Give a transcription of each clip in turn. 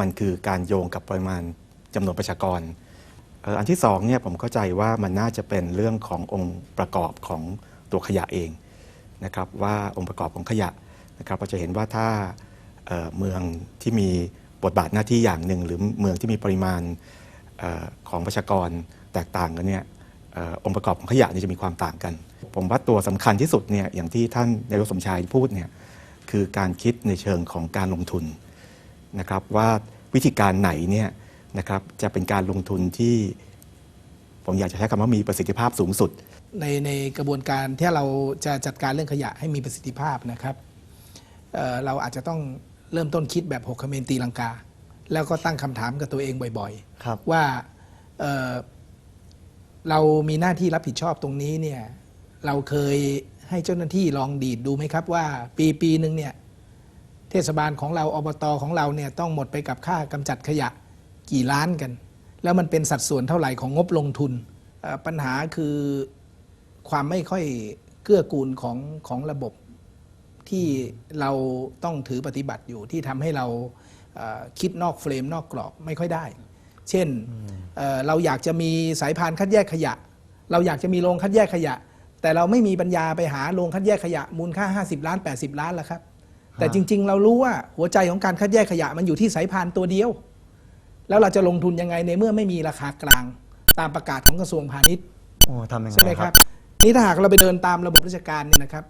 มันคือการโยงกับปริมาณจำนวนประชากร อันที่สองเนี่ยผมเข้าใจว่ามันน่าจะเป็นเรื่องขององค์ประกอบของตัวขยะเองนะครับว่าองค์ประกอบของขยะนะครับเราจะเห็นว่าถ้าเเมืองที่มีบทบาทหน้าที่อย่างหนึ่ง หรือเมืองที่มีปริมาณออของประชากรแตกต่างกันเนี่ยอองค์ประกอบของขยะนี่จะมีความต่างกัน ผมว่าตัวสำคัญที่สุดเนี่ยอย่างที่ท่านนายกสมชายพูดเนี่ยคือการคิดในเชิงของการลงทุน นะครับว่าวิธีการไหนเนี่ยนะครับจะเป็นการลงทุนที่ ผมอยากจะใช้คำว่ามีประสิทธิภาพสูงสุด ในในกระบวนการที่เราจะจัดการเรื่องขยะให้มีประสิทธิภาพนะครับเอ่อเราอาจจะต้องเริ่มต้นคิดแบบหกคเมนตีลังกา แล้วก็ตั้งคำถามกับตัวเองบ่อยครับๆว่าเอ่อเรามีหน้าที่รับผิดชอบตรงนี้เนี่ยเราเคยให้เจ้าหน้าที่ลองดีดดูไหมครับว่า ปีปีหนึ่งเนี่ย เทศบาลของเราอบตของเราเนี่ยต้องหมดไปกับค่ากำจัดขยะกี่ล้านกัน แล้วมันเป็นสัดส่วนเท่าไหร่ของงบลงทุนเอ่อปัญหาคือความไม่ค่อยเกื้อกูลของของระบบที่เราต้องถือปฏิบัติอยู่ที่ทำให้เราเอ่อคิดนอกเฟรมนอกกรอบไม่ค่อยได้ เช่นเอ่อเราอยากจะมีสายพานคัดแยกขยะ เราอยากจะมีโรงคัดแยกขยะ แต่เราไม่มีปัญญาไปหาโรงคัดแยกขยะมูลค่า 50 ล้าน 80 ล้านแล้วครับ แต่จริง ๆ เรารู้ว่าหัวใจของการคัดแยกขยะมันอยู่ที่สายพานตัวเดียว แล้วเราจะลงทุนยังไงในเมื่อไม่มีราคากลาง ตามประกาศของกระทรวงพาณิชย์โอ้ทำยังไงใช่ไหมครับนี่ถ้าหากเราไปเดินตามระบบราชการเนี่ยนะครับ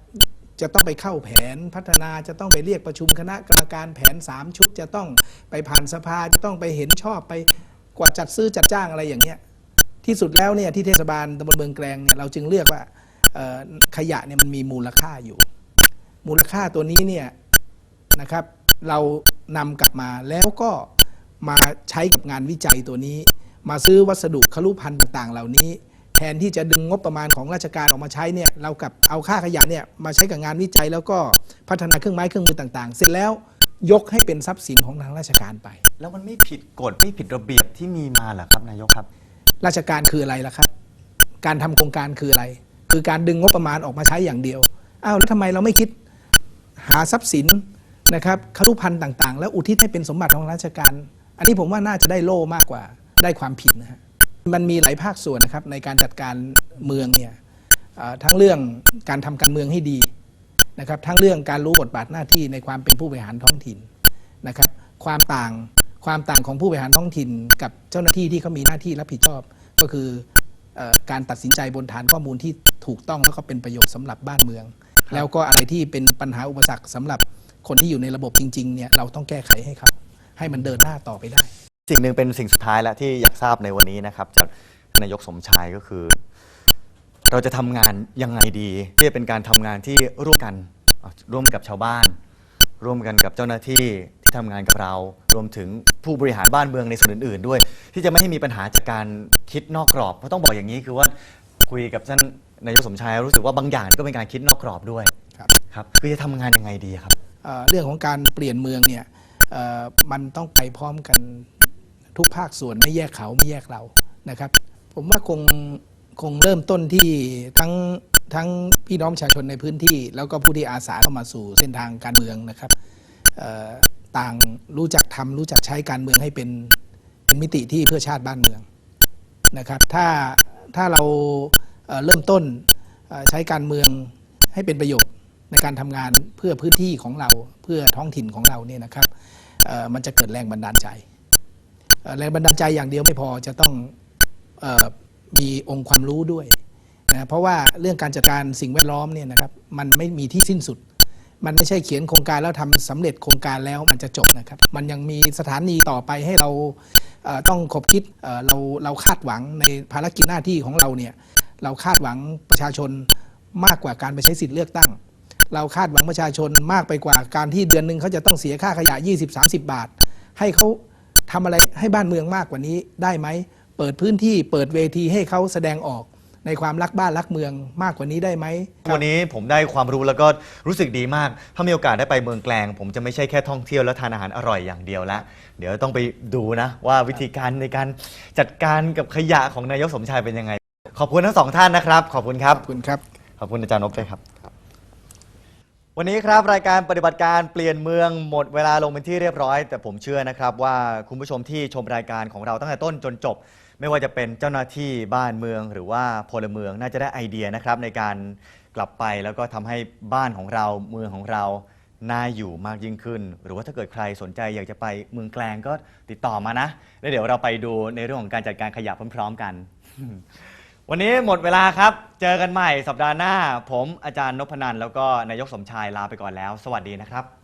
จะต้องไปเข้าแผนพัฒนาจะต้องไปเรียกประชุมคณะกรรมการแผน 3 ชุดจะต้องไปผ่านสภาจะต้องไปเห็นชอบไปกว่าจัดซื้อจัดจ้างอะไรอย่างเงี้ยที่สุดแล้วเนี่ยที่เทศบาลตำบลเมืองแกลงเนี่ยเราจึงเลือกว่าเอ่อขยะเนี่ยมันมีมูลค่าอยู่ มูลค่าตัวนี้เนี่ย นะครับ เรานำกลับมาแล้วก็มาใช้กับงานวิจัยตัวนี้ มาซื้อวัสดุคลุภัณฑ์ต่าง ๆ เหล่านี้ แทนที่จะดึงงบประมาณของราชการออกมาใช้เนี่ยเรากลับเอาค่าขยะเนี่ยมาใช้กับงานวิจัย แล้วก็พัฒนาเครื่องไม้เครื่องมือต่าง ๆ เสร็จแล้วยกให้เป็นทรัพย์สินของทางราชการไป แล้วมันไม่ผิดกฎไม่ผิดระเบียบที่มีมาเหรอครับนายกครับ ราชการคืออะไรล่ะครับ การทำโครงการคืออะไร คือการดึงงบประมาณออกมาใช้อย่างเดียวอ้าวแล้วทำไมเราไม่คิดหาทรัพย์สิน นะครับคลุพันธ์ต่างๆ แล้วอุทิศให้เป็นสมบัติของราชการ อันนี้ผมว่าน่าจะได้โล่มากกว่าได้ความผิดนะฮะมันมีหลายภาคส่วนนะครับในการจัดการเมืองเนี่ยทั้งเรื่องการทำการเมืองให้ดีนะครับทั้งเรื่องการรู้บทบาทหน้าที่ในความเป็นผู้บริหารท้องถิ่นนะครับความต่างความต่างของผู้บริหารท้องถิ่น กับเจ้าหน้าที่ที่เขามีหน้าที่รับผิดชอบ ก็คืออการตัดสินใจบนฐานข้อมูลที่ถูกต้องแล้วก็เป็นประโยชน์สำหรับบ้านเมือง แล้วก็อะไรที่เป็นปัญหาอุปสรรคสำหรับ คนที่อยู่ในระบบจริงๆเนี่ยเราต้องแก้ไขให้เขา ให้มันเดินหน้าต่อไปได้ สิ่งหนึ่งเป็นสิ่งสุดท้ายแล้วที่อยากทราบในวันนี้นะครับจากนายกสมชายก็คือ เราจะทำงานยังไงดีที่จะเป็นการทำงานที่ร่วมกันอะร่วมกับชาวบ้าน ร่วมกันกับเจ้าหน้าที่ที่ทำงานกับเรา รวมถึงผู้บริหารบ้านเมืองในส่วนอื่น ๆ ด้วย ที่จะไม่ให้มีปัญหาจากการคิดนอกกรอบเพราะต้องบอกอย่างนี้คือว่าคุยกับท่านนายกสมชายรู้สึกว่าบางอย่างก็เป็นการคิดนอกกรอบด้วยครับครับคือจะทำงานยังไงดีครับ เรื่องของการเปลี่ยนเมืองเนี่ยมันต้องไปพร้อมกันทุกภาคส่วนไม่แยกเขาไม่แยกเรานะครับ ผมว่าคงคงเริ่มต้นที่ทั้งทั้งพี่น้องประชาชนในพื้นที่ แล้วก็ผู้ที่อาสาเข้ามาสู่เส้นทางการเมืองนะครับต่างรู้จักทำรู้จักใช้การเมืองให้เป็นเป็นมิติที่เพื่อชาติบ้านเมืองนะครับ ถ้าถ้าเราเเริ่มต้นใช้การเมืองให้เป็นประโยชน์ ในการทำงานเพื่อพื้นที่ของเราเพื่อท้องถิ่นของเราเนี่ยนะครับมันจะเกิดแรงบันดาลใจ แรงบันดาลใจอย่างเดียวไม่พอจะต้องออมีองค์ความรู้ด้วยนะเพราะว่าเรื่องการจัดการสิ่งแวดล้อมเนี่ยนะครับมันไม่มีที่สิ้นสุด มันไม่ใช่เขียนโครงการแล้วทำสำเร็จโครงการแล้วมันจะจบนะครับ มันยังมีสถานีต่อไปให้เราเต้องคบคิดเเราเราคาดหวังในภารกิจหน้าที่ของเราเนี่ยเราคาดหวังประชาชนมากกว่าการไปใช้สิทธิ์เลือกตั้ง เราคาดหวังประชาชนมากไปกว่าการที่เดือนหนึ่งเขาจะต้องเสียค่าขยะ 20-30 บาท ให้เขาทำอะไรให้บ้านเมืองมากกว่านี้ได้ไหม เปิดพื้นที่เปิดเวทีให้เขาแสดงออกในความรักบ้านรักเมืองมากกว่านี้ได้ไหม วันนี้ผมได้ความรู้แล้วก็รู้สึกดีมาก ถ้ามีโอกาสได้ไปเมืองแกลง ผมจะไม่ใช่แค่ท่องเที่ยวแล้วทานอาหารอร่อยอย่างเดียวละ เดี๋ยวต้องไปดูนะ ว่าวิธีการในการจัดการกับขยะของนายกสมชายเป็นยังไง ขอบคุณทั้งสองท่านนะครับ ขอบคุณครับ ขอบคุณครับ ขอบคุณอาจารย์นพด้วยครับ วันนี้ครับรายการปฏิบัติการเปลี่ยนเมืองหมดเวลาลงเป็นที่เรียบร้อย แต่ผมเชื่อนะครับว่าคุณผู้ชมที่ชมรายการของเราตั้งแต่ต้นจนจบ ไม่ว่าจะเป็นเจ้าหน้าที่บ้านเมือง หรือว่าพลเมืองน่าจะได้ไอเดียนะครับในการกลับไปแล้วก็ทำให้บ้านของเราเมืองของเราน่าอยู่มากยิ่งขึ้น หรือว่าถ้าเกิดใครสนใจอยากจะไปเมืองแกลงก็ติดต่อมานะแล้วเดี๋ยวเราไปดูในเรื่องของการจัดการขยะพร้อม ๆ กัน วันนี้หมดเวลาครับ เจอกันใหม่สัปดาห์หน้า ผมอาจารย์นพนันแล้วก็นายกสมชายลาไปก่อนแล้ว สวัสดีนะครับ